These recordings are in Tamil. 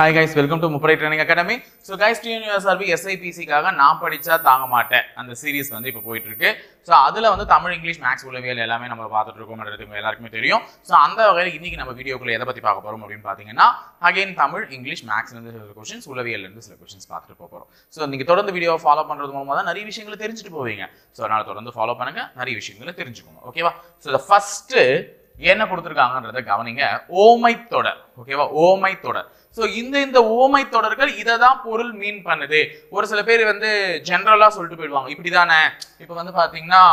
ஹாய் கைஸ் வெல்கம் டு முப்படை training academy so guys TNUSRB எஸ்ஐபிசிக்காக நான் படித்தா தாங்க மாட்டேன். அந்த சீரீஸ் வந்து இப்போ போயிட்டு இருக்கு ஸோ அதில் வந்து தமிழ் இங்கிலீஷ் மேக்ஸ் உளவியல் எல்லாமே நம்ம பார்த்துட்டு இருக்கோம். எல்லாருக்குமே தெரியும். ஸோ அந்த வகையில் இன்னைக்கு நம்ம வீடியோக்குள்ள எதை பற்றி பார்க்க போகிறோம் அப்படின்னு பார்த்தீங்கன்னா அகைன் தமிழ் இங்கிலீஷ் மேக்ஸ்லேருந்து சில கொஷின்ஸ் உளவியல்லேருந்து சில கொஷின்ஸ் பார்த்துட்டு போக போகிறோம் ஸோ நீங்கள் தொடர்ந்து வீடியோ ஃபாலோ பண்ணுறது மூலமாக தான் நிறைய விஷயங்களை தெரிஞ்சுட்டு போவீங்க. ஸோ அதனால் தொடர்ந்து ஃபாலோ பண்ணுங்க நிறைய விஷயங்களை தெரிஞ்சுக்கோங்க. ஓகேவா ஸோ ஃபஸ்ட்டு என்ன கொடுத்துருக்காங்கன்றத கவனிங்க. ஓமை தொடர் ஓகேவா ஓமை தொடர் ஸோ இந்த இந்த ஓமை தொடர்கள் இதை தான் பொருள் மீன் பண்ணுது. ஒரு சில பேர் வந்து ஜென்ரலாக சொல்லிட்டு போயிடுவாங்க. இப்படி தானே இப்போ வந்து பார்த்தீங்கன்னா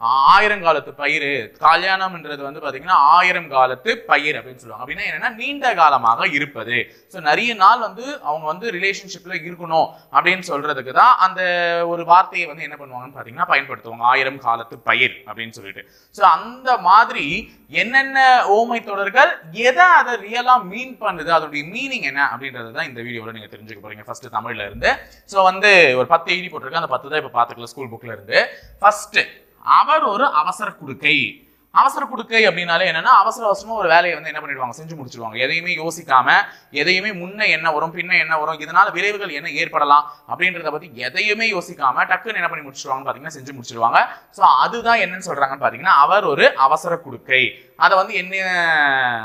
ஆயிரம் காலத்து பயிர் கல்யாணம்ன்றது வந்து பார்த்தீங்கன்னா ஆயிரம் காலத்து பயிர் அப்படின்னு சொல்லுவாங்க. அப்படின்னா என்னன்னா நீண்ட காலமாக இருப்பது. ஸோ நிறைய நாள் வந்து அவங்க வந்து ரிலேஷன்ஷிப்பில் இருக்கணும் அப்படின்னு சொல்றதுக்கு தான் அந்த ஒரு வார்த்தையை வந்து என்ன பண்ணுவாங்கன்னு பார்த்தீங்கன்னா பயன்படுத்துவாங்க. ஆயிரம் காலத்து பயிர் அப்படின்னு சொல்லிட்டு. ஸோ அந்த மாதிரி என்னென்ன ஓமை தொடர்கள் எதை அதை ரியலாக மீன் பண்ணுது அதோடைய மீனிங் என்ன அப்படின்றது தான் இந்த வீடியோவில் நீங்கள் தெரிஞ்சுக்க போறீங்க. ஃபர்ஸ்ட் தமிழ்ல இருந்து. ஸோ வந்து ஒரு பத்து எழுதி போட்டிருக்கேன். அந்த பத்து தான் இப்போ பார்த்துக்கலாம் ஸ்கூல் புக்ல இருந்து. ஃபர்ஸ்ட் அவர் ஒரு அவசர குடுக்கை. அவசர குடுக்கை அப்படின்னாலே என்னன்னா அவசர அவசரமா ஒரு வேலையை வந்து என்ன பண்ணிடுவாங்க? செஞ்சு முடிச்சிருவாங்க எதையுமே யோசிக்காம எதையுமே முன்ன என்ன வரும் பின்ன என்ன வரும் இதனால விளைவுகள் என்ன ஏற்படலாம் அப்படின்றத பத்தி எதையுமே யோசிக்காம டக்குன்னு என்ன பண்ணி முடிச்சிருவாங்க பாத்தீங்கன்னா செஞ்சு முடிச்சிருவாங்க சோ அதுதான் என்னன்னு சொல்றாங்கன்னு பாத்தீங்கன்னா அவர் ஒரு அவசர குடுக்கை. அதை வந்து என்ன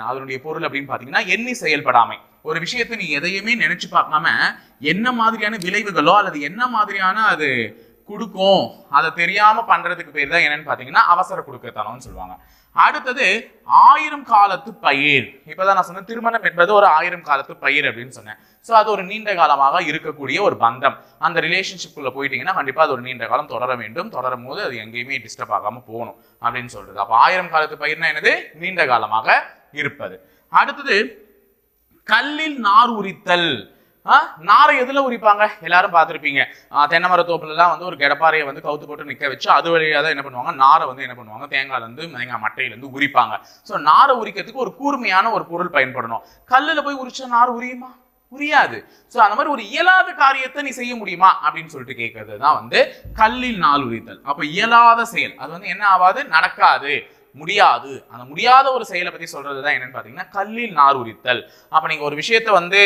அதனுடைய பொருள் அப்படின்னு பாத்தீங்கன்னா எண்ணி செயல்படாமை. ஒரு விஷயத்தை நீ எதையுமே நினைச்சு பார்க்காம என்ன மாதிரியான விளைவுகளோ அல்லது என்ன மாதிரியான அது கொடுக்கும். அதை தெரியாமல் பண்ணுறதுக்கு பேர் தான் என்னன்னு பார்த்தீங்கன்னா அவசர குடுக்கத்தனம்னு சொல்லுவாங்க. அடுத்தது ஆயிரம் காலத்து பயிர். இப்பதான் நான் சொன்னேன் திருமணம் என்பது ஒரு ஆயிரம் காலத்து பயிர் அப்படின்னு சொன்னேன். ஸோ அது ஒரு நீண்ட காலமாக இருக்கக்கூடிய ஒரு பந்தம். அந்த ரிலேஷன்ஷிப்புக்குள்ள போயிட்டீங்கன்னா கண்டிப்பாக அது ஒரு நீண்ட காலம் தொடர வேண்டும். தொடரும் போது அது எங்கேயுமே டிஸ்டர்ப் ஆகாம போகணும் அப்படின்னு சொல்கிறது அப்போ ஆயிரம் காலத்து பயிர்னா என்னது? நீண்ட காலமாக இருப்பது. அடுத்தது கல்லில் நார் உரித்தல். நாரை எதுல உரிப்பாங்க? எல்லாரும் பார்த்துருப்பீங்க. தென்னை மர தோப்புலலாம் வந்து ஒரு கிடப்பாறையை வந்து கவுத்து போட்டு நிற்க வச்சு அது வழியாக தான் என்ன பண்ணுவாங்க? நாரை வந்து என்ன பண்ணுவாங்க? தேங்காயிலேருந்து தேங்காய் மட்டையிலேருந்து உரிப்பாங்க. ஸோ நாரை உரிக்கிறதுக்கு ஒரு கூர்மையான ஒரு பொருள் பயன்படணும். கல்லில் போய் உரிச்சா நார் உரியுமா? உரியாது. ஸோ அந்த மாதிரி ஒரு இயலாத காரியத்தை நீ செய்ய முடியுமா? அப்படின்னு சொல்லிட்டு கேட்கறது தான் வந்து கல்லில் நாள் உரித்தல். அப்போ இயலாத செயல். அது வந்து என்ன ஆகாது? நடக்காது. முடியாது. அந்த முடியாத ஒரு செயலை பற்றி சொல்றது தான் என்னன்னு பார்த்தீங்கன்னா கல்லில் நார் உரித்தல். அப்போ நீங்கள் ஒரு விஷயத்த வந்து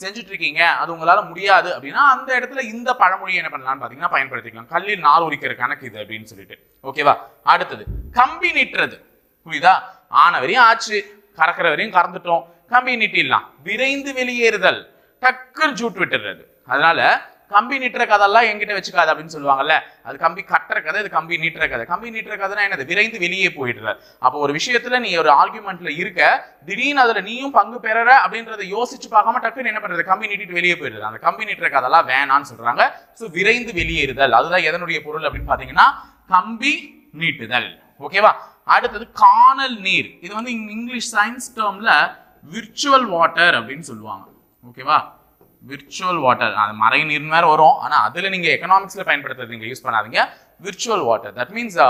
செஞ்சுட்டு இருக்கீங்க அது உங்களால முடியாது அப்படின்னா அந்த இடத்துல இந்த பழமொழியை என்ன பண்ணலாம்னு பாத்தீங்கன்னா பயன்படுத்திக்கலாம். கல்லில் நார் உரிக்கிற கணக்கு இது அப்படின்னு சொல்லிட்டு. ஓகேவா அடுத்தது கம்பி நிட்டுறது. புரியுதா? ஆன வரையும் ஆச்சு கறக்கிற வரையும் கறந்துட்டோம். கம்பி நிட்டிடலாம். விரைந்து வெளியேறுதல். டக்குன்னு ஜூட் விட்டுறது. அதனால கம்பி நீட்டுற கதெல்லாம் எங்கிட்ட வச்சுக்காது அப்படின்னு சொல்லுவாங்கல்ல. அது கம்பி கட்டுற கதை இது கம்பி நீட்டுற கதை. கம்பி நீட்டுற கதைனா என்னது? விரைந்து வெளியே போயிடுற. அப்போ ஒரு விஷயத்துல நீ ஒரு ஆர்குமெண்ட்ல இருக்க திடீர்னு அதுல நீயும் பங்கு பெறற அப்படின்றத யோசிச்சு பார்க்காம டக்குன்னு என்ன பண்றது? கம்பி நீட்டிட்டு வெளியே போயிடுது அந்த கம்பி நீட்டுற கதெல்லாம் வேணான்னு சொல்றாங்க. ஸோ விரைந்து வெளியேறுதல். அதுதான் எதனுடைய பொருள் அப்படின்னு பாத்தீங்கன்னா கம்பி நீட்டுதல். ஓகேவா? அடுத்தது காணல் நீர். இது வந்து இங்கிலீஷ் சயின்ஸ் டேர்ம்ல விர்ச்சுவல் வாட்டர் அப்படின்னு சொல்லுவாங்க. ஓகேவா? விர்ச்சுவல் வாட்டர் அது மறை நீர் வேற வரும். ஆனால் அதில் நீங்கள் எக்கனாமிக்ஸில் பயன்படுத்துறது நீங்கள் யூஸ் பண்ணாதீங்க. விர்ச்சுவல் வாட்டர் தட் மீன்ஸ்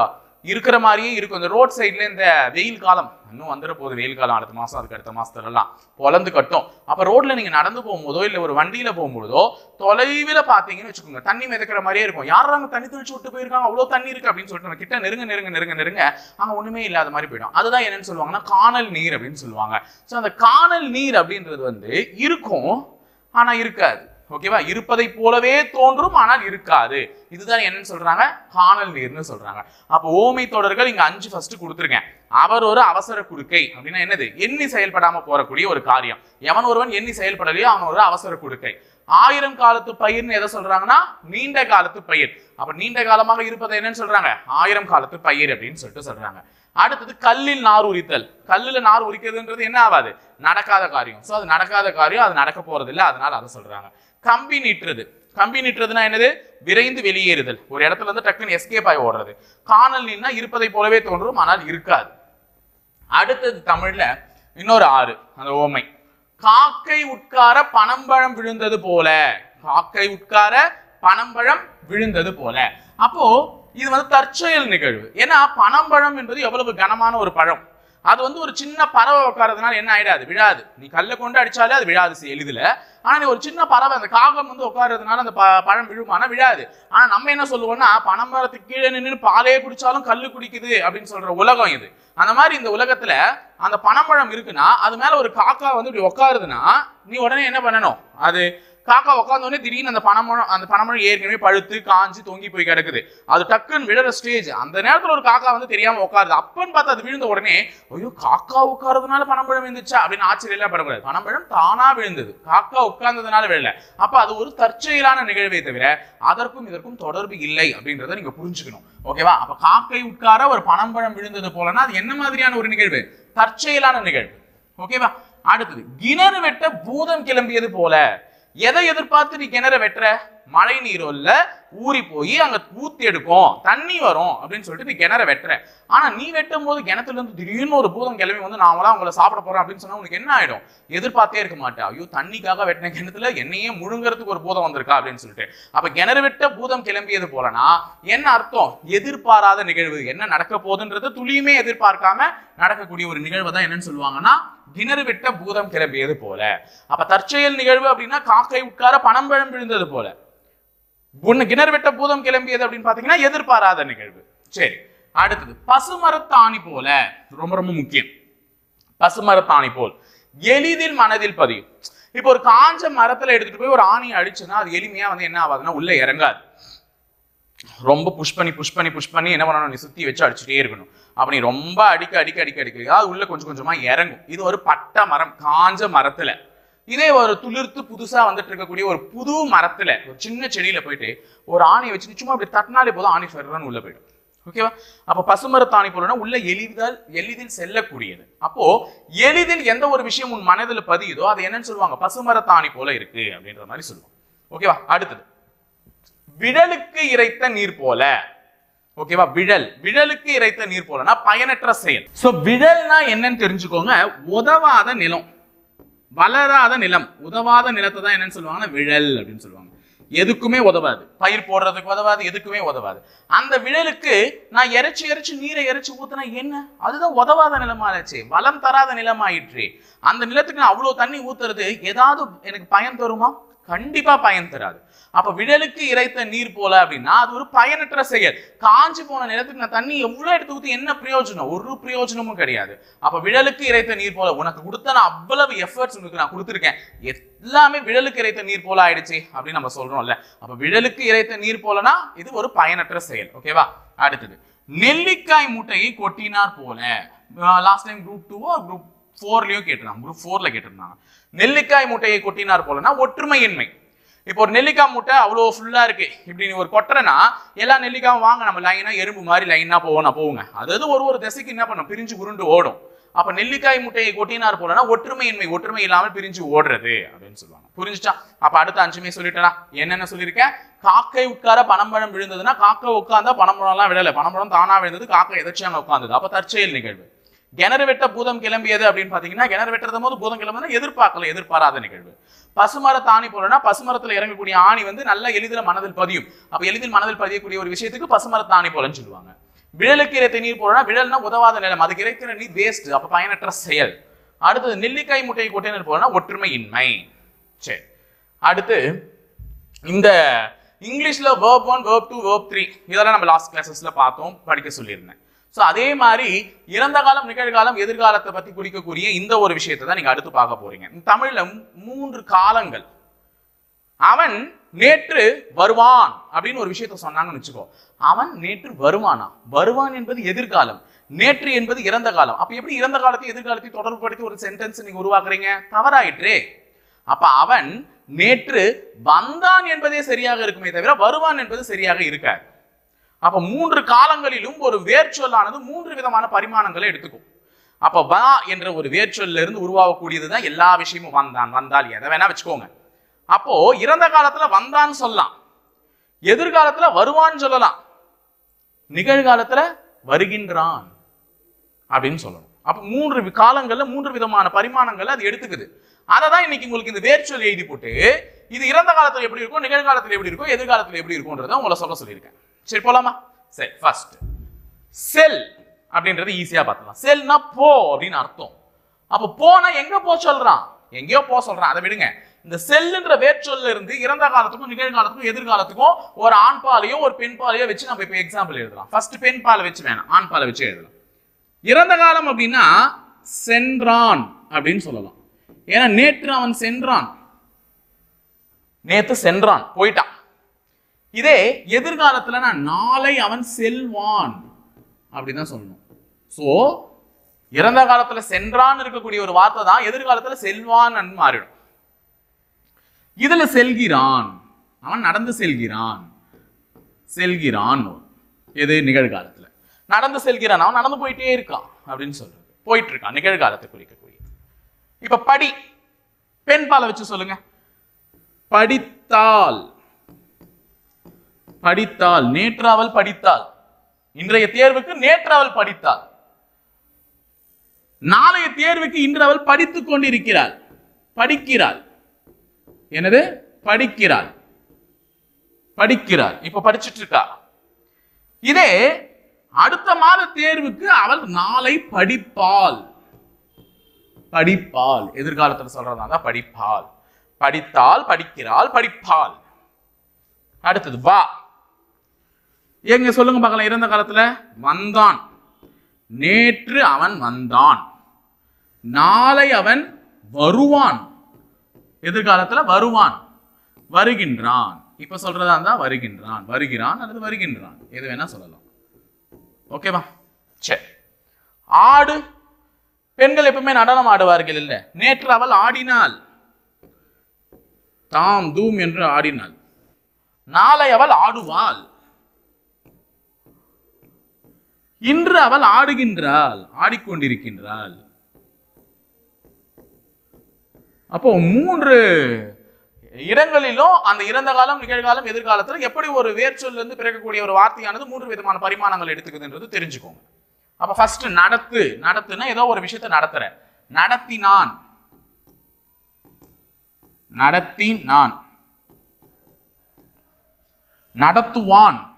இருக்கிற மாதிரியே இருக்கும். இந்த ரோட் சைடில் இந்த வெயில் காலம். இன்னும் வந்துட போகுது. வெயில் காலம். அடுத்த மாதம் அதுக்கு அடுத்த மாதத்துலலாம் பொலந்து கட்டும். அப்போ ரோட்ல நீங்கள் நடந்து போகும்போதோ இல்லை ஒரு வண்டியில் போகும்போதோ தொலைவில் பார்த்தீங்கன்னு வச்சுக்கோங்க. தண்ணி மிதக்கிற மாதிரியே இருக்கும். யாராவது தண்ணி தெளிச்சு விட்டு போயிருக்காங்க? அவ்வளோ தண்ணி இருக்கு அப்படின்னு சொல்லிட்டு நம்ம கிட்ட நெருங்க நெருங்க நெருங்க நெருங்க. அங்கே ஒன்றுமே இல்லாத மாதிரி போயிடும். அதுதான் என்னன்னு சொல்லுவாங்கன்னா காணல் நீர் அப்படின்னு சொல்லுவாங்க. ஸோ அந்த காணல் நீர் அப்படின்றது வந்து இருக்கும் ஆனால் இருக்காது. ஓகேவா? இருப்பதை போலவே தோன்றும் ஆனால் இருக்காது. இதுதான் என்னன்னு சொல்றாங்க? காணல் நீர்னு சொல்றாங்க. அப்போ ஓமை தொடர்கள் இங்க அஞ்சு ஃபர்ஸ்ட் கொடுத்துருக்கேன். அவர் ஒரு அவசர குடுக்கை அப்படின்னா என்னது? எண்ணி செயல்படாம போறக்கூடிய ஒரு காரியம். எவன் ஒருவன் எண்ணி செயல்படலையோ அவன் ஒரு அவசர குடுக்கை. ஆயிரம் காலத்து பயிர்னு எதை சொல்றாங்கன்னா நீண்ட காலத்து பயிர். அப்ப நீண்ட காலமாக இருப்பதை என்னன்னு சொல்றாங்க? ஆயிரம் காலத்து பயிர் அப்படின்னு சொல்லிட்டு சொல்றாங்க. அடுத்தது கல்லில் நார் உரித்தல். கல்லுல நார் உரிக்கிறதுன்றது என்ன ஆகாது? நடக்காத காரியம். ஸோ அது நடக்காத காரியம் அது நடக்க போறது இல்லை அதனால அதை சொல்றாங்க. கம்பி நீட்டுறது. கம்பி நீட்டுறதுனா என்னது? விரைந்து வெளியேறுதல். ஒரு இடத்துல இருந்து டக்குன்னு எஸ்கேப் ஆகி ஓடுறது. காணல் நீர்னா இருப்பதை போலவே தோன்றும் ஆனால் இருக்காது. அடுத்தது தமிழ்ல இன்னொரு ஆறு அந்த ஓமை. காக்கை உட்கார பனம்பழம் விழுந்தது போல. காக்கை உட்கார பனம்பழம் விழுந்தது போல. அப்போ இது வந்து தற்செயல் நிகழ்வு. ஏன்னா பனம்பழம் என்பது எவ்வளவு கனமான ஒரு பழம். அது வந்து ஒரு சின்ன பறவை உட்காரதுனால என்ன ஆயிடாது விழாது. நீ கல்லை கொண்டு அடிச்சாலே அது விழாது எளிதில். ஆனா நீ ஒரு சின்ன பறவை அந்த காகம் வந்து உட்காருறதுனால அந்த ப- பழம் விழுமானா விழாது. ஆனா நம்ம என்ன சொல்லுவோம்னா பனைமரத்துக்கு கீழே நின்று பாலே குடிச்சாலும் கல்லு குடிக்குது அப்படின்னு சொல்ற உலகம் இது. அந்த மாதிரி இந்த உலகத்துல அந்த பனைப்பழம் இருக்குன்னா அது மேல ஒரு காக்கா வந்து இப்படி உட்காருதுன்னா நீ உடனே என்ன பண்ணணும்? அது காக்கா உட்காந்தோடனே உடனே திடீர்னு அந்த பனமரம் அந்த பனமரம் ஏற்கனவே பழுத்து காஞ்சு தொங்கி போய் கிடக்குது. அது டக்குன்னு விழற ஸ்டேஜ் அந்த நேரத்தில் ஒரு காக்கா வந்து தெரியாம உட்காருது அப்பன்னு பார்த்து அது விழுந்த உடனே ஐயோ காக்கா உட்காரதுனால பனம்பழம் விழுந்துச்சா? அப்படின்னு ஆச்சரியம் எல்லாம் படக்கூடாது பனம்பழம் தானா விழுந்தது. காக்கா உட்கார்ந்ததுனால விழல. அப்ப அது ஒரு தற்செயலான நிகழ்வே தவிர அதற்கும் இதற்கும் தொடர்பு இல்லை அப்படின்றத நீங்க புரிஞ்சுக்கணும். ஓகேவா? அப்ப காக்கை உட்கார ஒரு பனம்பழம் விழுந்தது போலன்னா அது என்ன மாதிரியான ஒரு நிகழ்வு? தற்செயலான நிகழ்வு. ஓகேவா? அடுத்தது கிணறு வெட்ட பூதம் கிளம்பியது போல. எதை எதிர்பார்த்து நீ கிணற வெட்டுற? மழை நீரோல்ல ஊறி போய் அங்க ஊத்தி எடுக்கும். தண்ணி வரும் அப்படின்னு சொல்லிட்டு நீ கிணற வெட்டுற. ஆனா நீ வெட்டும் போது கிணத்துல இருந்து திடீர்னு ஒரு பூதம் கிளம்பி வந்து நான் தான் உங்களை சாப்பிட போறேன் அப்படின்னு சொன்னா உனக்கு என்ன ஆயிடும்? எதிர்பார்த்தே இருக்க மாட்டேன் ஐயோ தண்ணிக்காக வெட்டின கிணத்துல என்னையே முழுங்கறதுக்கு ஒரு பூதம் வந்திருக்கா? அப்படின்னு சொல்லிட்டு. அப்ப கிணறு வெட்ட பூதம் கிளம்பியது போலனா என்ன அர்த்தம்? எதிர்பாராத நிகழ்வு. என்ன நடக்க போகுதுன்றது துளியுமே எதிர்பார்க்காம நடக்கக்கூடிய ஒரு நிகழ்வு தான் என்னன்னு சொல்லுவாங்கன்னா கிணறு வெட்ட பூதம் கிளம்பியது போல. அப்ப தற்செயல் நிகழ்வு அப்படின்னா காக்கை உட்கார பணம் பழம் விழுந்தது போல. ஒன்று கிணறு வெட்ட பூதம் கிளம்பியது அப்படின்னு பார்த்தீங்கன்னா எதிர்பாராத நிகழ்வு. சரி அடுத்தது பசுமரத்தாணி போல ரொம்ப ரொம்ப முக்கியம். பசுமரத்தாணி போல் எளிதில் மனதில் பதியும். இப்போ ஒரு காஞ்ச மரத்துல எடுத்துட்டு போய் ஒரு ஆணியை அடிச்சுன்னா அது எளிமையா வந்து என்ன ஆகாதுன்னா உள்ள இறங்காது. ரொம்ப புஷ் பண்ணி புஷ் பண்ணி புஷ் பண்ணி என்ன பண்ணணும்? நீ சுத்தி வச்சு அடிச்சுட்டே இருக்கணும். அப்படி ரொம்ப அடிக்க அடிக்க அடிக்க அடிக்க அது உள்ள கொஞ்சம் கொஞ்சமா இறங்கும். இது ஒரு பட்டை மரம் காஞ்ச மரத்துல. இதே ஒரு துளிர்த்து புதுசா வந்துட்டு இருக்கக்கூடிய ஒரு புது மரத்துல ஒரு சின்ன செடியில போயிட்டு ஒரு ஆணையை வச்சு சும்மா அப்படி தட்டினாலே போதும் ஆணி சொல்றான்னு உள்ள போயிடும். ஓகேவா அப்ப பசுமரத்தாணி போலனா உள்ள எளிதால் எளிதில் செல்லக்கூடியது. அப்போ எளிதில் எந்த ஒரு விஷயம் உன் மனதில் பதியுதோ அது என்னன்னு சொல்லுவாங்க? பசுமரத்தாணி போல இருக்கு அப்படின்ற மாதிரி சொல்லுவாங்க ஓகேவா அடுத்தது. விழலுக்கு இறைத்த நீர் போல. ஓகேவா விழல். விழலுக்கு இறைத்த நீர் போலனா பயனற்ற செயல். சோ விழல்னா என்னன்னு தெரிஞ்சுக்கோங்க. உதவாத நிலம். வளராத நிலம் உதவாத நிலத்தை தான் என்னன்னு சொல்லுவாங்கன்னா விழல் அப்படின்னு சொல்லுவாங்க. எதுக்குமே உதவாது. பயிர் போடுறதுக்கு உதவாது எதுக்குமே உதவாது. அந்த விழலுக்கு நான் இறைச்சி இறைச்சி நீரை இறைச்சி ஊத்துனா என்ன? அதுதான் உதவாத நிலமாச்சு. வளம் தராத நிலமாயிற்று. அந்த நிலத்துக்கு நான் அவ்வளோ தண்ணி ஊத்துறது ஏதாவது எனக்கு பயன் தருமா? கண்டிப்பா பயன் தராது. அப்போ விடலுக்கு இறைத்த நீர் போல அப்படின்னா அது ஒரு பயனற்ற செயல். காஞ்சி போன நிலத்துக்கு நான் தண்ணி எவ்வளவு எடுத்து ஊற்றி என்ன பிரயோஜனம்? ஒரு பிரயோஜனமும் கிடையாது. அப்போ விழலுக்கு இறைத்த நீர் போல உனக்கு கொடுத்த நான் அவ்வளவு எஃபர்ட்ஸ் உனக்கு நான் கொடுத்துருக்கேன். எல்லாமே விழலுக்கு இறைத்த நீர் போல ஆயிடுச்சு அப்படின்னு நம்ம சொல்றோம்ல. அப்போ விழலுக்கு இறைத்த நீர் போலனா இது ஒரு பயனற்ற செயல். ஓகேவா அடுத்தது நெல்லிக்காய் மூட்டையை கொட்டினார் போல. லாஸ்ட் டைம் குரூப் டூவோ குரூப் ஃபோர்லேயும் கேட்டிருந்தாங்க. குரூப் ஃபோரில் கேட்டிருந்தாங்க. நெல்லிக்காய் மூட்டையை கொட்டினார் போலன்னா ஒற்றுமையின்மை. இப்போ ஒரு நெல்லிக்காய் மூட்டை அவ்வளோ ஃபுல்லாக இருக்குது இப்படி நீ ஒரு கொட்டுறனா எல்லா நெல்லிக்காயும் வாங்க. நம்ம லைனாக எறும்பு மாதிரி லைனாக போவோம் போவோங்க. அதாவது ஒரு ஒரு திசைக்கு என்ன பண்ணும்? பிரிஞ்சு உருண்டு ஓடும். அப்போ நெல்லிக்காய் முட்டையை கொட்டினார் போலனா ஒற்றுமையின்மை ஒற்றுமை இல்லாமல் பிரிஞ்சு ஓடுறது அப்படின்னு சொல்லுவாங்க. புரிஞ்சுச்சா? அப்போ அடுத்த அஞ்சுமே சொல்லிட்டேனா? என்னென்ன சொல்லியிருக்கேன்? காக்கை உட்கார பனம்பழம் விழுந்ததுன்னா காக்கை உட்காந்தா பனம்பழம்லாம் விழலை பனம்பழம் தானாக விழுந்தது காக்கை எதாச்சும் உட்காந்தது அப்போ தற்செயல் நிகழ்வு. கிணறு வெட்ட பூதம் கிளம்பியது அப்படின்னு பார்த்தீங்கன்னா கிணறு வெட்டுறது போது பூதம் கிளம்புனா எதிர்பார்க்கல எதிர்பாராத நிகழ்வு. பசுமர தாணி போலன்னா பசுமரத்தில் இறங்கக்கூடிய ஆணி வந்து நல்ல எளிதில் மனதில் பதியும். அப்போ எளிதில் மனதில் பதியக்கூடிய ஒரு விஷயத்துக்கு பசுமர தாணி போலன்னு சொல்லுவாங்க. விழலுக்கு இறைத்த நீர் போலனா விழல்னா உதவாத நிலம். அதுக்கு இறைக்கிற நீர் வேஸ்ட் அப்போ பயனற்ற செயல். அடுத்தது நெல்லிக்காய் முட்டையை கொட்டினர் ஒற்றுமை இன்மை சரி. அடுத்து இந்த இங்கிலீஷில் verb one verb two verb three இதெல்லாம் நம்ம லாஸ்ட் கிளாஸஸில் பார்த்தோம் படிக்க சொல்லியிருந்தேன். ஸோ அதே மாதிரி இறந்த காலம் நிகழ்காலம் எதிர்காலத்தை பற்றி குறிக்கக்கூடிய இந்த ஒரு விஷயத்தை தான் நீங்கள் அடுத்து பார்க்க போறீங்க. தமிழில் மூன்று காலங்கள். அவன் நேற்று வருவான் அப்படின்னு ஒரு விஷயத்த சொன்னாங்கன்னு வச்சுக்கோ. அவன் நேற்று வருவானா? வருவான் என்பது எதிர்காலம். நேற்று என்பது இறந்த காலம். அப்ப எப்படி இறந்த காலத்தை எதிர்காலத்தை தொடர்புபடுத்தி ஒரு சென்டென்ஸ் நீங்க உருவாக்குறீங்க? தவறாயிற்றே. அப்ப அவன் நேற்று வந்தான் என்பதே சரியாக இருக்குமே தவிர வருவான் என்பது சரியாக இருக்காது. அப்ப மூன்று காலங்களிலும் ஒரு வேர்ச்சொல்லானது மூன்று விதமான பரிமாணங்களை எடுத்துக்கும். அப்ப வா என்ற ஒரு வேர்ச்சொல்ல இருந்து உருவாகக்கூடியதுதான் எல்லா விஷயமும் வந்தான். வந்தால் எதை வேணா வச்சுக்கோங்க. அப்போ இறந்த காலத்துல வந்தான்னு சொல்லலாம். எதிர்காலத்துல வருவான்னு சொல்லலாம். நிகழ்காலத்துல வருகின்றான் அப்படின்னு சொல்லணும். அப்ப மூன்று காலங்கள்ல மூன்று விதமான பரிமாணங்களை அது எடுத்துக்குது. அதை தான் இன்னைக்கு உங்களுக்கு இந்த வேர்ச்சொல் எழுதி போட்டு இது இறந்த காலத்துல எப்படி இருக்கும் நிகழ்காலத்துல எப்படி இருக்கும் எதிர்காலத்துல எப்படி இருக்கும்ன்றத உங்களை சொல்ல சொல்லியிருக்கேன். சரி போலாமா? சரி ஃபர்ஸ்ட் செல் அப்படின்றது ஈஸியா பார்த்துக்கலாம். செல்னா போ அப்படின்னு அர்த்தம். அப்ப போனா எங்க போ சொல்றான்? எங்கேயோ போ சொல்றான். அதை விடுங்க. இந்த செல்லுன்ற வேர்ச்சொல்ல இருந்து இறந்த காலத்துக்கும் நிகழ்காலத்துக்கும் எதிர்காலத்துக்கும் ஒரு ஆண் பாலையும் ஒரு பெண் பாலையோ வச்சு நம்ம இப்போ எக்ஸாம்பிள் எழுதலாம். ஃபர்ஸ்ட் பெண் பாலை வச்சு வேணாம். ஆண் பாலை வச்சு எழுதலாம். இறந்த காலம் அப்படின்னா சென்றான் அப்படின்னு சொல்லலாம். ஏன்னா நேற்று அவன் சென்றான். நேத்து சென்றான். போயிட்டான். இதே எதிர்காலத்தில் நான் நாளை அவன் செல்வான் அப்படின்னு தான் சொல்லணும். ஸோ இறந்த காலத்தில் சென்றான் இருக்கக்கூடிய ஒரு வார்த்தை தான் எதிர்காலத்தில் செல்வான் மாறிடும். இதுல செல்கிறான். அவன் நடந்து செல்கிறான். செல்கிறான். எது? நிகழ்காலத்தில். நடந்து செல்கிறான். அவன் நடந்து போயிட்டே இருக்கான் அப்படின்னு சொல்றது. போயிட்டு இருக்கான் நிகழ்காலத்தை குறிக்கக்கூடிய. இப்ப படி. பெண் பாலை வச்சு சொல்லுங்க. படித்தால். படித்தால் நேற்று அவள் படித்தாள். இன்றைய தேர்வுக்கு நேற்று அவள் படித்தாள். நாளைய தேர்வுக்கு இன்று அவள் படித்துக் கொண்டிருக்கிறாள். படிக்கிறாள். என்னது? படிக்கிறாள். படிக்கிறாள். இப்ப படிச்சிட்டு இருக்கா இதே அடுத்த மாத தேர்வுக்கு அவள் நாளை படிப்பாள். படிப்பாள். எதிர்காலத்துல சொல்றதா படிப்பாள். படித்தால் படிக்கிறாள் படிப்பாள். அடுத்தது வா. எங்க சொல்லுங்க பார்க்கலாம் இறந்த காலத்துல? வந்தான். நேற்று அவன் வந்தான். நாளை அவன் வருவான். எதிர்காலத்துல வருவான். வருகின்றான். இப்ப சொல்றதா இருந்தா வருகின்றான். வருகிறான் அல்லது வருகின்றான். எது வேணா சொல்லலாம். ஓகேவா சரி. ஆடு பெண்கள் எப்பவுமே நடனம் ஆடுவார்கள் இல்ல. நேற்று அவள் ஆடினாள். தாம் தூம் என்று ஆடினாள். நாளை அவள் ஆடுவாள். இன்று அவள் ஆடுகின்றாள் ஆடிக்கொண்டிருக்கின்றாள். அப்போ மூன்று இடங்களிலும் அந்த இறந்த காலம் நிகழ்காலம் எதிர்காலத்தில் எப்படி ஒரு வேர்ச்சொல்ல இருந்து பிறக்கக்கூடிய ஒரு வார்த்தையானது மூன்று விதமான பரிமாணங்கள் எடுத்துக்குதுன்றது தெரிஞ்சுக்கோங்க. அப்ப ஃபர்ஸ்ட் நடத்து நடத்துனா ஏதோ ஒரு விஷயத்தை நடத்துற. நடத்தினான். நடத்தினான். நடத்துவான்.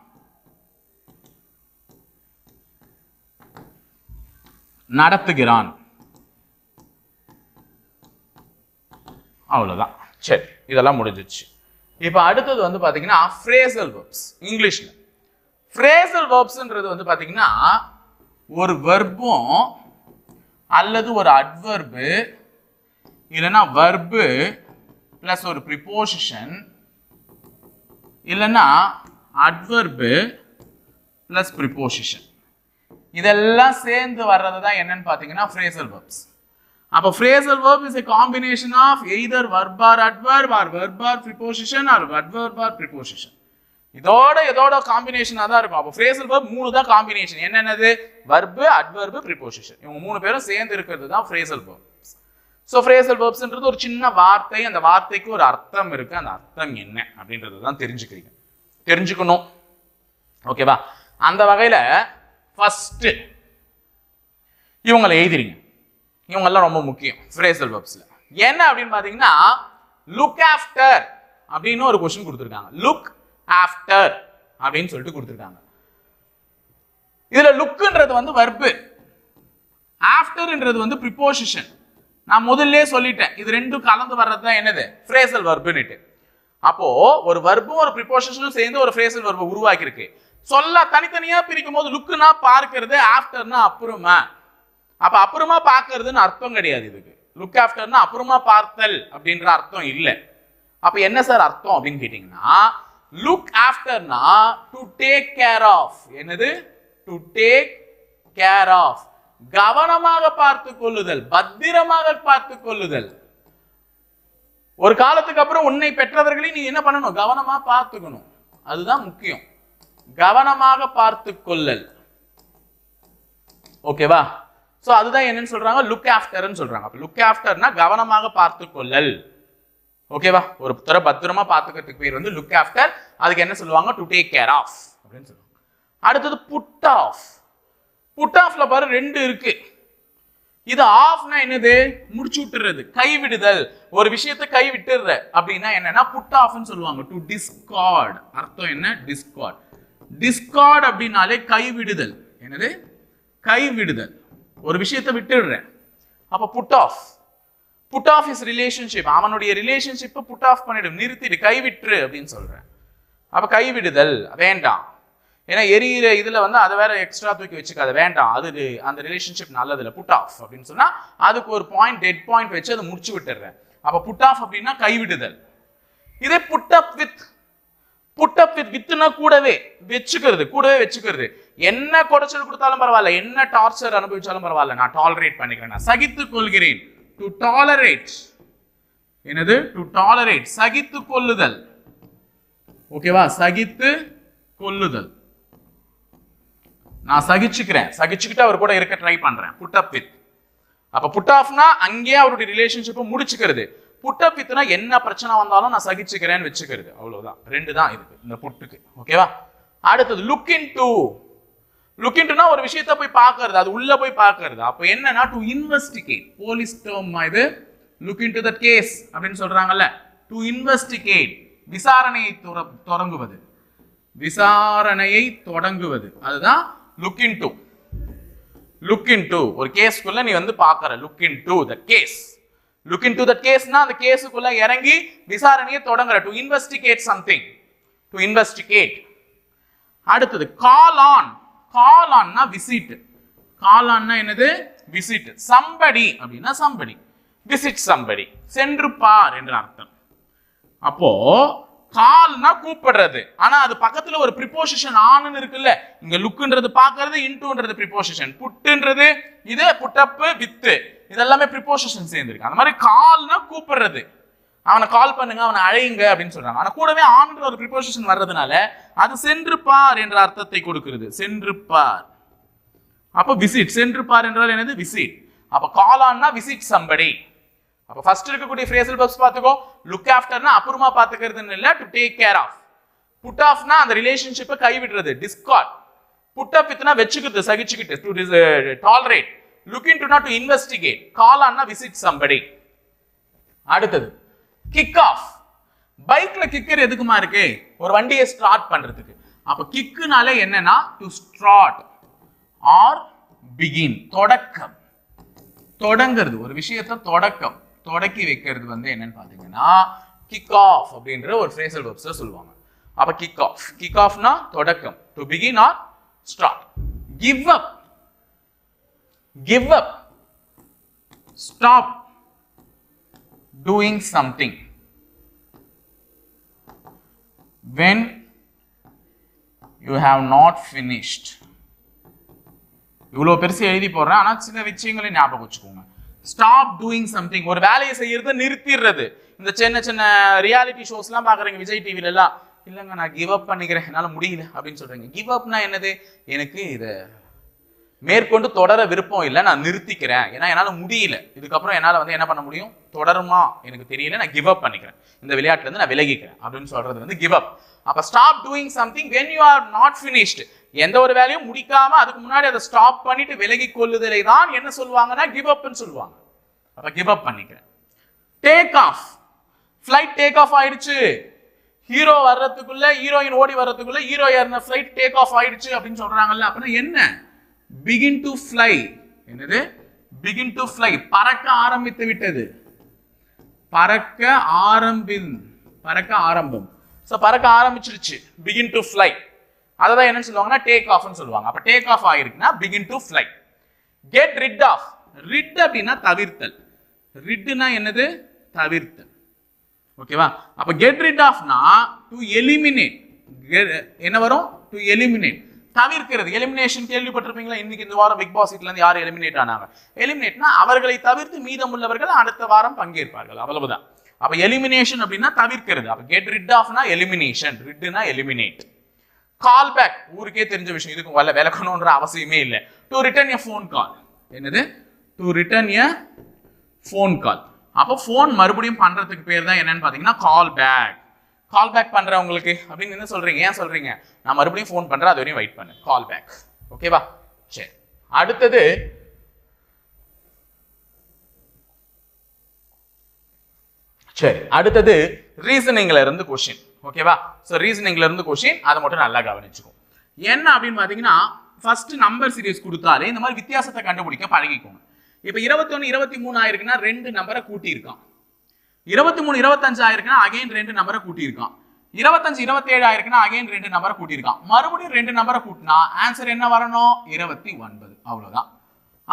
நடத்துகிறான். அவ்வளோதான் சரி இதெல்லாம் முடிஞ்சிச்சு இப்போ அடுத்தது வந்து பார்த்தீங்கன்னா ஃப்ரேசல் வேர்ப்ஸ் இங்கிலீஷில் ஃப்ரேசல் verbsன்றது வந்து பார்த்தீங்கன்னா ஒரு வெர்பும் அல்லது ஒரு அட்வர்பு இல்லைன்னா வர்பு ப்ளஸ் ஒரு ப்ரிப்போசிஷன் இல்லைன்னா அட்வர்பு ப்ளஸ் ப்ரிப்போசிஷன் இதெல்லாம் சேர்ந்து வர்றது தான் என்னன்னு பார்த்தீங்கன்னா ஃப்ரேசல் வேர்ப்ஸ் அப்போ phrasal verb is a combination of either verb or adverb or verb or preposition or adverb or preposition இதோட இதோட காம்பினேஷனாக தான் இருக்கும். அப்போ ஃப்ரேசல் வேர்ப் மூணு தான் காம்பினேஷன் என்னென்னது? வர்பு அட்வர்பு ப்ரிப்போசிஷன் இவங்க மூணு பேரும் சேர்ந்து இருக்கிறது தான் ஃப்ரேசல் வேர்ப் ஸோ ஃப்ரேசல் வேர்ப்ஸ்ன்றது ஒரு சின்ன வார்த்தை. அந்த வார்த்தைக்கு ஒரு அர்த்தம் இருக்கு. அந்த அர்த்தம் என்ன அப்படின்றது தான் தெரிஞ்சுக்கிறீங்க. தெரிஞ்சுக்கணும். ஓகேவா அந்த வகையில் ஃபர்ஸ்ட் இவங்களை எழுதிருங்க. இவங்கெல்லாம் ரொம்ப முக்கியம். ஃப்ரேசல் வெப்ஸ்ல என்ன அப்படின்னு பார்த்தீங்கன்னா லுக் ஆஃப்டர் அப்படின்னு ஒரு கொஸ்டின் கொடுத்துருக்காங்க. லுக் ஆஃப்டர் அப்படின்னு சொல்லிட்டு கொடுத்துருக்காங்க. இதுல லுக்குன்றது வந்து வர்பு ஆஃப்டர்ன்றது வந்து ப்ரிப்போசிஷன் நான் முதல்ல சொல்லிட்டேன். இது ரெண்டும் கலந்து வர்றது தான் என்னது? ஃப்ரேசல் வர்புன்னுட்டு அப்போ ஒரு வர்பும் ஒரு ப்ரிப்போசிஷனும் சேர்ந்து ஒரு ஃப்ரேசல் வர்பை உருவாக்கியிருக்கு. சொல்ல தனித்தனியாக பிரிக்கும் போது லுக்குனா பார்க்கறது ஆஃப்டர்னா அப்புறமா. அப்போ அப்புறமா பார்க்கறதுன்னு அர்த்தம் கிடையாது இதுக்கு. லுக் ஆஃப்டர்னா அப்புறமா பார்த்தல் அப்படின்ற அர்த்தம் இல்லை. அப்போ என்ன சார் அர்த்தம் அப்படின்னு கேட்டீங்கன்னா லுக் ஆஃப்டர்னா டு டேக் கேர் ஆஃப் என்னது? டு டேக் கேர் ஆஃப் கவனமாக பார்த்து கொள்ளுதல் பத்திரமாக பார்த்து கொள்ளுதல். ஒரு காலத்துக்கு அப்புறம் உன்னை பெற்றவர்களையும் நீ என்ன பண்ணணும்? கவனமா பார்த்துக்கணும். அதுதான் முக்கியம். கவனமாக பார்த்து கொள்ளல். ஓகேவா சோ அதுதான் என்னன்னு சொல்றாங்க? லுக் ஆஃப்டர்னு சொல்றாங்க. லுக் ஆஃப்டர்னா கவனமாக பார்த்து கொள்ளல். ஓகேவா ஒரு தர பத்திரமா பார்த்துக்கிறதுக்கு பேர் வந்து லுக் ஆஃப்டர் அதுக்கு என்ன சொல்லுவாங்க? டு டேக் கேர் ஆஃப் அப்படின்னு சொல்லுவாங்க. அடுத்தது புட் ஆஃப் புட் ஆஃப்ல பாரு ரெண்டு இருக்கு. இது ஆஃப்னா என்னது? முடிச்சு விட்டுறது. கைவிடுதல் ஒரு விஷயத்தை கை அப்படின்னா என்னன்னா புட் ஆஃப்னு சொல்லுவாங்க. டு டிஸ்கார்ட் அர்த்தம் என்ன? டிஸ்கார்ட் டிஸ்கார்ட் அப்படின்னாலே கைவிடுதல். என்னது? கைவிடுதல். ஒரு விஷயத்தை விட்டுடுறேன். அப்போ put off put off is relationship அவனுடைய ரிலேஷன்ஷிப்பை புட் ஆஃப் பண்ணிடும் நிறுத்திடு. கைவிட்டுரு அப்படின்னு சொல்கிறேன் அப்போ கைவிடுதல். வேண்டாம். ஏன்னா எரியிற இதில் வந்து அதை வேற எக்ஸ்ட்ரா தூக்கி வச்சுக்காத. வேண்டாம். அது அந்த ரிலேஷன்ஷிப் நல்லதில்லை. புட் ஆஃப் அப்படின்னு சொன்னால் அதுக்கு ஒரு பாயிண்ட் டெட் பாயிண்ட் வச்சு அதை முடிச்சு விட்டுறேன் அப்போ புட் ஆஃப் அப்படின்னா கைவிடுதல். இதே put up with put up with வித்துனா கூடவே வச்சுக்கிறது கூடவே வச்சுக்கிறது. என்ன குடைச்சல் கொடுத்தாலும் பரவாயில்ல என்ன டார்ச்சர் அனுபவிச்சாலும் பரவாயில்ல. நான் டாலரேட் பண்ணிக்கிறேன் நான் சகித்துக் கொள்கிறேன். டு டாலரேட் என்னது? டு டாலரேட் சகித்து கொள்ளுதல். ஓகேவா சகித்து கொள்ளுதல். நான் சகிச்சுக்கிறேன். சகிச்சுக்கிட்டு அவர் கூட இருக்க ட்ரை பண்றேன். புட் அப் வித் அப்ப புட் ஆஃப்னா அங்கேயே அவருடைய ரிலேஷன்ஷிப்பை முடிச்சுக்கிறது. புட்டப் வித்னா என்ன பிரச்சனை வந்தாலும் நான் சகிச்சுக்கிறேன்னு வச்சுக்கிறது. அவ்வளவுதான். ரெண்டு தான் இருக்கு இந்த புட்டுக்கு. ஓகேவா? அடுத்தது லுக் இன் டு லுக் இன்டுனா ஒரு விஷயத்த போய் பார்க்கறது. அது உள்ள போய் பார்க்கறது. அப்போ என்னன்னா டு இன்வெஸ்டிகேட் போலீஸ் டேர்ம் இது? Look in to the case அப்படின்னு சொல்றாங்கல்ல. டு இன்வெஸ்டிகேட் விசாரணையை தொடங்குவது. விசாரணையை தொடங்குவது. அதுதான் look in to look in to ஒரு கேஸ்க்குள்ள நீ வந்து பார்க்கற. Look into the case look into the கேஸ்னா அந்த கேஸுக்குள்ள இறங்கி விசாரணையை தொடங்குற to investigate something to investigate அடுத்தது கால் ஆன் கால் ஆன்னா விசிட் கால் ஆன்னா என்னது? விசிட் சம்படி அப்படின்னா சம்படி விசிட் சம்படி சென்று பார் என்று அர்த்தம். அப்போ கால்னா கூப்பிடுறது. ஆனா அது பக்கத்துல ஒரு ப்ரிப்போசிஷன் ஆன்னு இருக்குல்ல. இங்க லுக்குன்றது பாக்குறது இன்டுன்றது ப்ரிப்போசிஷன் புட்டுன்றது இது புட்டப்பு வித்து இதெல்லாமே ப்ரிப்போசிஷன் சேர்ந்துருக்கு. அந்த மாதிரி கால்னா கூப்பிடுறது. அவனை கால் பண்ணுங்க அவனை அழையுங்க அப்படின்னு சொல்றாங்க. ஆனா கூடவே ஆன்ற ஒரு ப்ரிப்போசிஷன் வர்றதுனால அது சென்று பார் என்ற அர்த்தத்தை கொடுக்கிறது. சென்றுப்பார். அப்போ விசிட் சென்று பார் என்றால் என்னது? விசிட் அப்போ கால் ஆன்னா விசிட் சம்படி அப்போ ஃபர்ஸ்ட் இருக்கக்கூடிய ஃப்ரேசல் பப்ஸ் பார்த்துக்கோ. லுக் ஆஃப்டர்னா அப்புறமா பார்த்துக்கிறதுன்னு இல்லை to take care of put ஆஃப்னா அந்த ரிலேஷன்ஷிப்பை கைவிடுறது. டிஸ்கார்ட் புட் அப் இத்தனா வச்சுக்கிறது சகிச்சுக்கிட்டு to tolerate look into not to investigate call visit somebody அடுத்தது கிக் ஆஃப் பைக்ல கிக்கர் எதுக்குமா இருக்கு? ஒரு வண்டியை ஸ்டார்ட் பண்றதுக்கு. அப்ப கிக்குனாலே என்னன்னா டு ஸ்டார்ட் ஆர் பிகின் தொடக்கம். தொடங்குறது ஒரு விஷயத்த தொடக்கம். தொடக்கி வைக்கிறது வந்து என்னன்னு பாத்தீங்கன்னா கிக் ஆஃப் அப்படின்ற ஒரு ஃப்ரேசல் வெர்ப்ஸை சொல்லுவாங்க. அப்ப கிக் ஆஃப் கிக் ஆஃப்னா தொடக்கம். To begin or start give up give up stop doing something. When you have not finished. இவ்வளோ பெருசு எழுதி போடுறேன். ஆனால் சில விஷயங்களை ஞாபகம் வச்சுக்கோங்க. ஸ்டாப் டூயிங் சம்திங் ஒரு வேலையை செய்யறது நிறுத்திடுறது. இந்த சின்ன சின்ன ரியாலிட்டி ஷோஸ்லாம் பார்க்குறீங்க விஜய் டிவில எல்லாம். இல்லைங்க நான் கிவ் அப் பண்ணிக்கிறேன். என்னால் முடியல அப்படின்னு சொல்கிறீங்க கிவ் அப்னா என்னது? எனக்கு இதை மேற்கொண்டு தொடர விருப்பம் இல்லை நான் நிறுத்திக்கிறேன். ஏன்னா என்னால் முடியல. இதுக்கப்புறம் என்னால் வந்து என்ன பண்ண முடியும்? தொடருமா? எனக்கு தெரியல நான் கிவ் அப் பண்ணிக்கிறேன். இந்த விளையாட்டுலேருந்து நான் விலகிக்கிறேன் அப்படின்னு சொல்றது வந்து கிவ் அப் அப்போ stop doing something when you are not finished எந்த ஒரு வேலையும் முடிக்காம அதுக்கு முன்னாடி அதை ஸ்டாப் பண்ணிட்டு விலகி கொள்ளுதலை தான் என்ன சொல்லுவாங்கன்னா கிவ் அப்னு சொல்லுவாங்க. அப்போ கிவ் அப் பண்ணிக்கிறேன். Take off flight take off ஆயிடுச்சு. ஹீரோ வர்றதுக்குள்ள ஹீரோயின் ஓடி வர்றதுக்குள்ள ஹீரோ ஏறின ஃப்ளைட் டேக் ஆஃப் ஆயிடுச்சு அப்படின்னு சொல்றாங்கல்ல அப்படின்னா என்ன? பிகின் டு ஃப்ளை என்னது? பிகின் டு ஃப்ளை பறக்க ஆரம்பித்து விட்டது. பறக்க ஆரம்பின் பறக்க ஆரம்பம். ஸோ பறக்க ஆரம்பிச்சிருச்சு. பிகின் டு ஃப்ளை அதை தான் என்னன்னு சொல்லுவாங்கன்னா டேக் ஆஃப்னு சொல்லுவாங்க. அப்போ take off ஆகிருக்குன்னா begin to fly get rid of rid அப்படின்னா தவிர்த்தல். ரிட்னா என்னது? தவிர்த்தல். ஓகேவா அப்ப கெட் ரிட் ஆஃப்னா டு எலிமினேட் என்ன வரும்? டு எலிமினேட் தவிர்க்கிறது. எலிமினேஷன் கேள்விப்பட்டிருப்பீங்களா? இன்னைக்கு இந்த வாரம் பிக் பாஸ் இருந்து யார் எலிமினேட் ஆனாங்க? எலிமினேட்னா அவர்களை தவிர்த்து மீதமுள்ளவர்கள் அடுத்த வாரம் பங்கேற்பார்கள். அவ்வளவுதான். அப்ப எலிமினேஷன் அப்படின்னா தவிர்க்கிறது. அப்ப கெட் ரிட் ஆஃப்னா எலிமினேஷன் ரிட்னா எலிமினேட் கால் பேக் ஊருக்கே தெரிஞ்ச விஷயம். இதுக்கு வல்ல விளக்கணுன்ற அவசியமே இல்லை. To return a phone call என்னது? To return a phone call அப்போ ஃபோன் மறுபடியும் பண்ணுறதுக்கு பேர் தான் என்னன்னு பார்த்தீங்கன்னா கால் பேக் கால் பேக் பண்ணுறவங்களுக்கு அப்படின்னு என்ன சொல்கிறீங்க ஏன் சொல்கிறீங்க நான் மறுபடியும் ஃபோன் பண்ணுறேன் அது வரையும் வெயிட் பண்ணு. கால் பேக் ஓகேவா சரி. அடுத்தது சரி. அடுத்தது ரீசனிங்ல இருந்து கொஷின் ஓகேவா ஸோ ரீசனிங்ல இருந்து கொஷின் அதை மட்டும் நல்லா கவனிச்சுக்கும் என்ன அப்படின்னு பார்த்தீங்கன்னா ஃபர்ஸ்ட் நம்பர் சீரியஸ் கொடுத்தாலே இந்த மாதிரி வித்தியாசத்தை கண்டுபிடிக்க பழகிக்கோங்க. இப்போ இருபத்தொன்று இருபத்தி மூணு ஆயிருக்குன்னா ரெண்டு நம்பரை கூட்டியிருக்கான். இருபத்தி மூணு இருபத்தஞ்சு ஆயிருக்குன்னா அகைன் ரெண்டு நம்பரை கூட்டியிருக்கான். இருபத்தஞ்சு இருபத்தி ஏழு ஆயிருக்குன்னா அகைன் ரெண்டு நம்பரை கூட்டியிருக்கான். மறுபடியும் ரெண்டு நம்பரை கூட்டினா ஆன்சர் என்ன வரணும்? இருபத்தி ஒன்பது. அவ்வளோதான்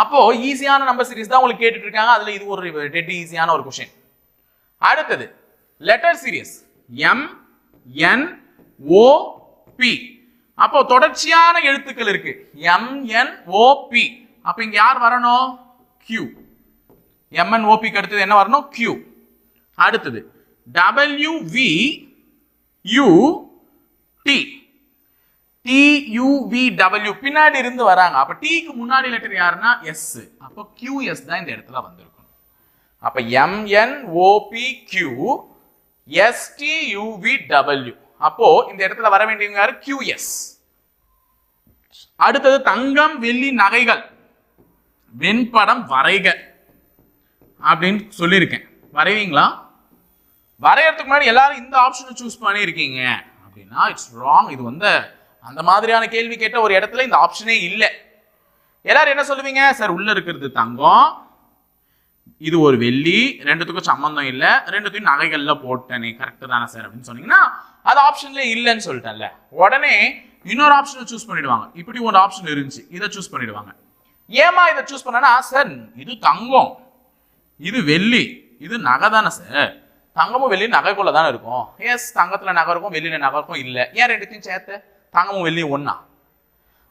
அப்போ ஈஸியான நம்பர் சீரிஸ் தான் உங்களுக்கு கேட்டுட்டு இருக்காங்க. அதுல இது ஒரு டெட் ஈஸியான ஒரு கொஷின் அடுத்தது letter series M N O P அப்போ தொடர்ச்சியான எழுத்துக்கள் இருக்கு. எம் என் ஓ பி அப்ப இங்க யார் வரணும்? கியூ எம்என் ஓபிக்கு அடுத்தது என்ன வரணும்? கியூ அடுத்தது. W V U T T U V W பின்னாடி இருந்து வராங்க. அப்ப டிக்கு முன்னாடி லெட்டர் யாருன்னா? எஸ் அப்போ கியூஎஸ் தான் இந்த இடத்துல வந்திருக்கும் அப்ப M N O P Q S T U V W அப்போ இந்த இடத்துல வர வேண்டியவங்க யாரு? QS அடுத்தது தங்கம் வெள்ளி நகைகள். வெண்படம் வரைக. அப்படின்னு சொல்லியிருக்கேன். வரைவீங்களா? வரையறதுக்கு முன்னாடி எல்லாரும் இந்த ஆப்ஷனை சூஸ் பண்ணியிருக்கீங்க அப்படின்னா இட்ஸ் ராங் இது வந்து அந்த மாதிரியான கேள்வி கேட்ட ஒரு இடத்துல இந்த ஆப்ஷனே இல்லை. எல்லாரும் என்ன சொல்லுவீங்க? சார் உள்ள இருக்கிறது தங்கம். இது ஒரு வெள்ளி. ரெண்டுத்துக்கும் சம்மந்தம் இல்லை. ரெண்டுத்தையும் நகைகள்ல நீ கரெக்டு தானே சார்? அப்படின்னு சொன்னீங்கன்னா அது ஆப்ஷன்ல இல்லைன்னு சொல்லிட்டேன்ல. உடனே இன்னொரு ஆப்ஷனை சூஸ் பண்ணிடுவாங்க. இப்படி ஒரு ஆப்ஷன் இருந்துச்சு. இதை சூஸ் பண்ணிடுவாங்க. ஏமா இதை சூஸ் பண்ணனா சார் இது தங்கம். இது வெள்ளி. இது நகை தானே சார்? தங்கமும் வெள்ளி நகைக்குள்ள தானே இருக்கும்? எஸ் தங்கத்துல நகை இருக்கும் வெள்ளியில நகை இருக்கும் இல்லை. ஏன் ரெண்டுத்தையும் சேர்த்து? தங்கமும் வெள்ளியும் ஒண்ணா?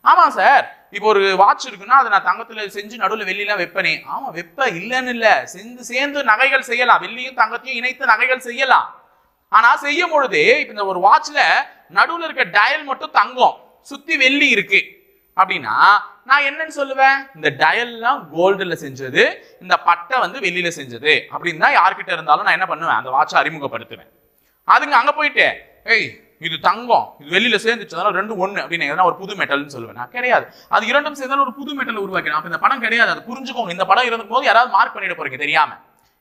ஆமா சார் இப்போ ஒரு வாட்ச் இருக்குன்னா அதை நான் தங்கத்துல செஞ்சு நடுவில் வெள்ளிலாம் வைப்பனே. ஆமா வெப்ப இல்லைன்னு இல்ல. சேர்ந்து சேர்ந்து நகைகள் செய்யலாம். வெள்ளியும் தங்கத்தையும் இணைத்து நகைகள் செய்யலாம். ஆனா செய்யும் பொழுது இப்ப இந்த ஒரு வாட்ச்ல நடுவுல இருக்க டயல் மட்டும் தங்கம். சுத்தி வெள்ளி இருக்கு. அப்படின்னா நான் என்னன்னு சொல்லுவேன்? இந்த டயல்லாம் கோல்டுல செஞ்சது இந்த பட்டை வந்து வெளியில் செஞ்சது. அப்படின்னு தான் யார்கிட்ட இருந்தாலும் நான் என்ன பண்ணுவேன்? அந்த வாட்சை அறிமுகப்படுத்துவேன். அதுங்க அங்க போயிட்டு ஏய் இது தங்கம். இது வெளியில சேர்ந்துச்சு. அதனால ரெண்டு ஒண்ணு. அப்படின்னு எதனா ஒரு புது மெட்டல்னு சொல்லுவேன். நான் கிடையாது. அது இரண்டும் சேர்ந்தாலும் ஒரு புது மெட்டல் உருவாக்கணும் அப்ப இந்த படம் கிடையாது. அது புரிஞ்சுக்கோங்க. இந்த படம் இருந்த போது யாராவது மார்க் பண்ணிட போறீங்க. தெரியாம.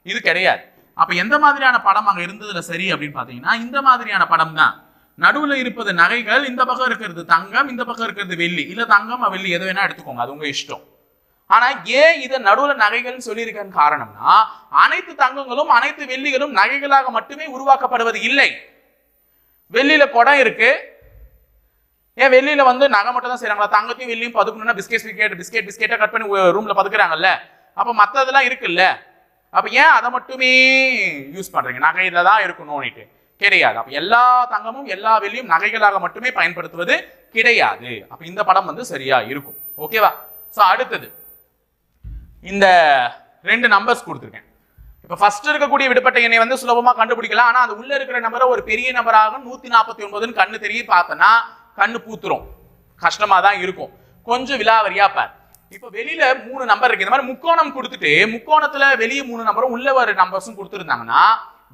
இது கிடையாது. அப்ப எந்த மாதிரியான படம் அங்க இருந்ததுல சரி அப்படின்னு பாத்தீங்கன்னா இந்த மாதிரியான படம் தான். நடுவில் இருப்பது நகைகள் இந்த பக்கம் இருக்கிறது தங்கம் இந்த பக்கம் இருக்கிறது வெள்ளி. இல்லை தங்கம் வெள்ளி எது வேணா எடுத்துக்கோங்க அது உங்க இஷ்டம். ஆனா ஏன் இதை நடுவில் நகைகள்னு சொல்லியிருக்கேன் காரணம்னா அனைத்து தங்கங்களும் அனைத்து வெள்ளிகளும் நகைகளாக மட்டுமே உருவாக்கப்படுவது இல்லை. வெள்ளியில குடம் இருக்கு. ஏன் வெளியில வந்து நகை மட்டும் தான் செய்றாங்களா? தங்கத்தையும் வெள்ளியும் பதுக்கணும்னா பிஸ்கெட் பிஸ்கெட் பிஸ்கெட் பிஸ்கெட்டை கட் பண்ணி ரூம்ல பதுக்குறாங்கல்ல. அப்ப மற்றதெல்லாம் இருக்குல்ல. அப்ப ஏன் அதை மட்டுமே யூஸ் பண்றீங்க? நகையில தான் இருக்கணும்னுட்டு. கிடையாது. அப்ப எல்லா தங்கமும் எல்லா வெள்ளியும் நகைகளாக மட்டுமே பயன்படுத்துவது கிடையாது. அப்ப இந்த படம் வந்து சரியா இருக்கும். ஓகேவா சோ அடுத்தது. இந்த ரெண்டு நம்பர்ஸ் கொடுத்துருக்கேன். இப்ப ஃபர்ஸ்ட் இருக்கக்கூடிய விடுபட்ட எண்ணை வந்து சுலபமா கண்டுபிடிக்கலாம். ஆனா அது உள்ள இருக்கிற நம்பரை ஒரு பெரிய நம்பராக நூத்தி நாற்பத்தி ஒன்பதுன்னு கண்ணு தெரிய பார்த்தனா கண்ணு பூத்துரும். கஷ்டமா தான் இருக்கும். கொஞ்சம் விலாவரியா பார். இப்ப வெளியில மூணு நம்பர் இருக்கு. இந்த மாதிரி முக்கோணம் கொடுத்துட்டு முக்கோணத்துல வெளியே மூணு நம்பரும் உள்ள வர நம்பர்ஸும் கொடுத்துருந்தாங்கன்னா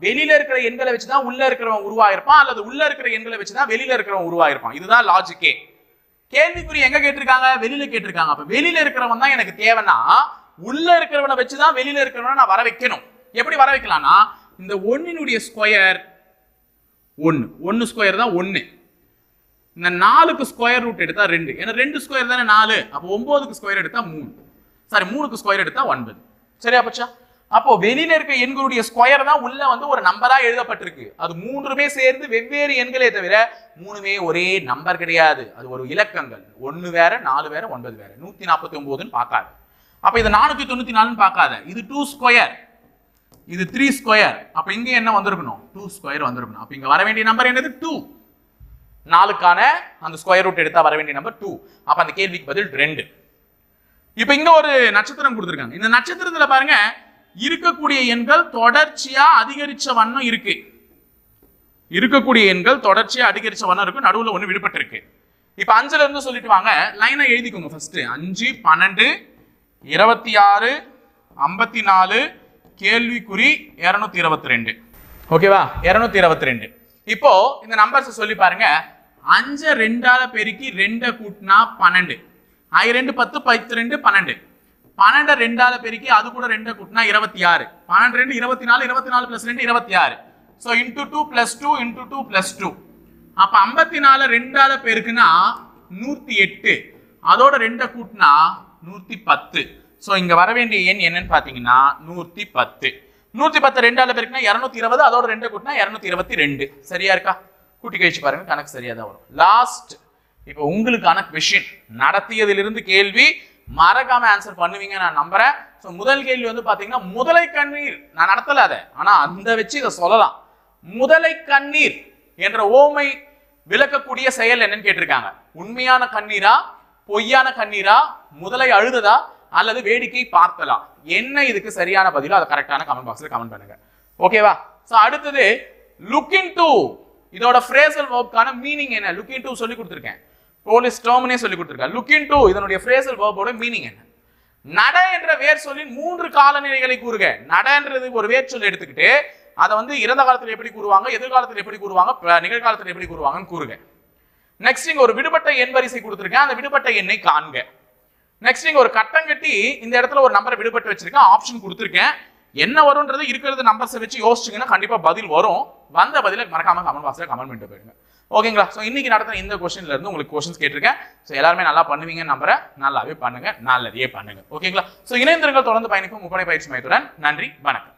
வெளியில இருக்கிற எண்களை வச்சுதான் உள்ள இருக்கிறவன் உருவாயிருப்பான் அல்லது உள்ள இருக்கிற எண்களை வச்சுதான் வெளியில இருக்கிறவன் உருவாயிருப்பான். இதுதான் லாஜிக்கே கேள்விக்குறி எங்க கேட்டிருக்காங்க? வெளியில கேட்டிருக்காங்க. அப்ப வெளியில இருக்கிறவன் தான் எனக்கு தேவைன்னா உள்ள இருக்கிறவனை வச்சுதான் வெளியில இருக்கிறவனை நான் வர வைக்கணும். எப்படி வர வைக்கலாம்னா இந்த ஒன்னினுடைய ஸ்கொயர் ஒன்னு. ஒன்னு ஸ்கொயர் தான் ஒன்னு. இந்த நாலுக்கு ஸ்கொயர் ரூட் எடுத்தா ரெண்டு. ஏன்னா ரெண்டு ஸ்கொயர் தானே நாலு. அப்போ ஒன்பதுக்கு ஸ்கொயர் எடுத்தா மூணு. சாரி மூணுக்கு ஸ்கொயர் எடுத்தா ஒன்பது. சரியா பச்சா? அப்போ வெளியில இருக்க எண்களுடைய ஸ்கொயர் தான் உள்ள வந்து ஒரு நம்பரா எழுதப்பட்டிருக்கு. அது மூன்றுமே சேர்ந்து வெவ்வேறு எண்களே தவிர மூணுமே ஒரே நம்பர் கிடையாது. அது ஒரு இலக்கங்கள். ஒன்னு வேற நாலு வேற ஒன்பது வேற. நூத்தி நாற்பத்தி ஒன்பதுன்னு பார்க்காது. அப்ப இது நானூத்தி தொண்ணூத்தி நாலுன்னு பார்க்காத. இது டூ ஸ்கொயர் இது த்ரீ ஸ்கொயர் அப்ப இங்க என்ன வந்திருக்கணும்? டூ ஸ்கொயர் வந்திருக்கணும். அப்ப இங்க வர வேண்டிய நம்பர் என்னது? டூ நாலுக்கான அந்த ஸ்கொயர் ரூட் எடுத்தா வர வேண்டிய நம்பர் டூ அப்ப அந்த கேள்விக்கு பதில் ரெண்டு. இப்ப இங்க ஒரு நட்சத்திரம் கொடுத்துருக்காங்க. இந்த நட்சத்திரத்துல பாருங்க இருக்கக்கூடிய எண்கள் தொடர்ச்சியா அதிகரிச்ச வண்ணம் இருக்கு. இருக்கக்கூடிய எண்கள் தொடர்ச்சியா அதிகரிச்ச வண்ணம் இருக்கு நடுவில் ஒன்று விடுபட்டு இருக்கு இப்ப அஞ்சுல இருந்து சொல்லிட்டு வாங்க லைனை எழுதிக்கோங்க ஃபர்ஸ்ட் அஞ்சு பன்னெண்டு இருபத்தி ஆறு ஐம்பத்தி நாலு கேள்விக்குறி இரநூத்தி இருபத்தி ரெண்டு ஓகேவா இரநூத்தி இருபத்தி ரெண்டு இப்போ இந்த நம்பர்ஸ் சொல்லி பாருங்க. அஞ்சை ரெண்டால பெருக்கி ரெண்டை கூட்டினா பன்னெண்டு. ஐ ரெண்டு பத்து பத்து ரெண்டு பன்னெண்டு. பன்னெண்டு ரெண்டால பெருக்கி அது கூட ரெண்டை கூட்டினா இருபத்தி ஆறு. பன்னெண்டு ரெண்டு இருபத்தி நாலு இருபத்தி நாலு பிளஸ் ரெண்டு இருபத்தி ஆறு. So into two plus two into two plus two அப்போ ஐம்பத்தி நாலு ரெண்டால பெருக்குன்னா நூற்றி எட்டு. அதோட ரெண்டை கூட்டினா நூற்றி பத்து. ஸோ இங்கே வர வேண்டிய எண் என்னன்னு பார்த்தீங்கன்னா நூற்றி பத்து. நூற்றி பத்து ரெண்டால பெருக்குன்னா இரநூத்தி இருபது அதோட ரெண்டை கூட்டினா இரநூத்தி இருபத்தி ரெண்டு. சரியா இருக்கா? கூட்டி கழிச்சு பாருங்க கணக்கு சரியாக தான் வரும். லாஸ்ட் இப்போ உங்களுக்கான கொஷின் நடத்தியதிலிருந்து கேள்வி மறக்காம ஆன்சர் பண்ணுவீங்க நான் நம்புறேன். ஸோ முதல் கேள்வி வந்து பார்த்தீங்கன்னா முதலை கண்ணீர். நான் நடத்தல அதை. ஆனால் அந்த வச்சு இதை சொல்லலாம். முதலை கண்ணீர் என்ற ஓமை விளக்கக்கூடிய செயல் என்னன்னு கேட்டிருக்காங்க. உண்மையான கண்ணீரா பொய்யான கண்ணீரா முதலை அழுததா அல்லது வேடிக்கை பார்த்தலா என்ன இதுக்கு சரியான பதிலோ அதை கரெக்டான கமெண்ட் பாக்ஸில் கமெண்ட் பண்ணுங்க. ஓகேவா ஸோ அடுத்தது லுக் இன் டு இதோட ஃப்ரேசல் ஒர்க்கான மீனிங் என்ன? லுக் இன் டு சொல்லி கொடுத்துருக்கேன். போலீஸ் டேர்ம்னே சொல்லி கொடுத்துருக்கேன் லுக் இன் டூ இதனுடைய ஃப்ரேசல் வேர்போட மீனிங் என்ன? நட என்ற வேர் சொல்லின் மூன்று காலநிலைகளை கூறுக. நடன்றது ஒரு வேர் சொல் எடுத்துக்கிட்டு அதை வந்து இறந்த காலத்தில் எப்படி கூறுவாங்க எதிர்காலத்தில் எப்படி கூறுவாங்க நிகழ்காலத்தில் எப்படி கூறுவாங்கன்னு கூறுக. நெக்ஸ்ட் இங்கே ஒரு விடுபட்ட எண் வரிசை கொடுத்துருக்கேன். அந்த விடுபட்ட எண்ணை காண்க. நெக்ஸ்ட் இங்கே ஒரு கட்டம் கட்டி இந்த இடத்துல ஒரு நம்பரை விடுபட்டு வச்சிருக்கேன். ஆப்ஷன் கொடுத்துருக்கேன். என்ன வரும்ன்றது இருக்கிறது நம்பர்ஸை வச்சு யோசிச்சிங்கன்னா கண்டிப்பாக பதில் வரும். வந்த பதிலை மறக்காம கமெண்ட் பாக்ஸில் கமெண்ட் பண்ணிட்டு போயிடுங்க. ஓகேங்களா ஸோ இன்னைக்கு நடத்துகிற இந்த கொஸ்டின்ல இருந்து உங்களுக்கு கொஸ்டின்ஸ் கேட்டிருக்கேன். ஸோ எல்லாருமே நல்லா பண்ணுவீங்கன்னு நம்புறேன். நல்லாவே பண்ணுங்க நல்லதையே பண்ணுங்க. ஓகேங்களா ஸோ இணைந்திருங்கள் தொடர்ந்து பயணிக்கும் முப்படை பயிற்சி மையத்துடன். நன்றி வணக்கம்.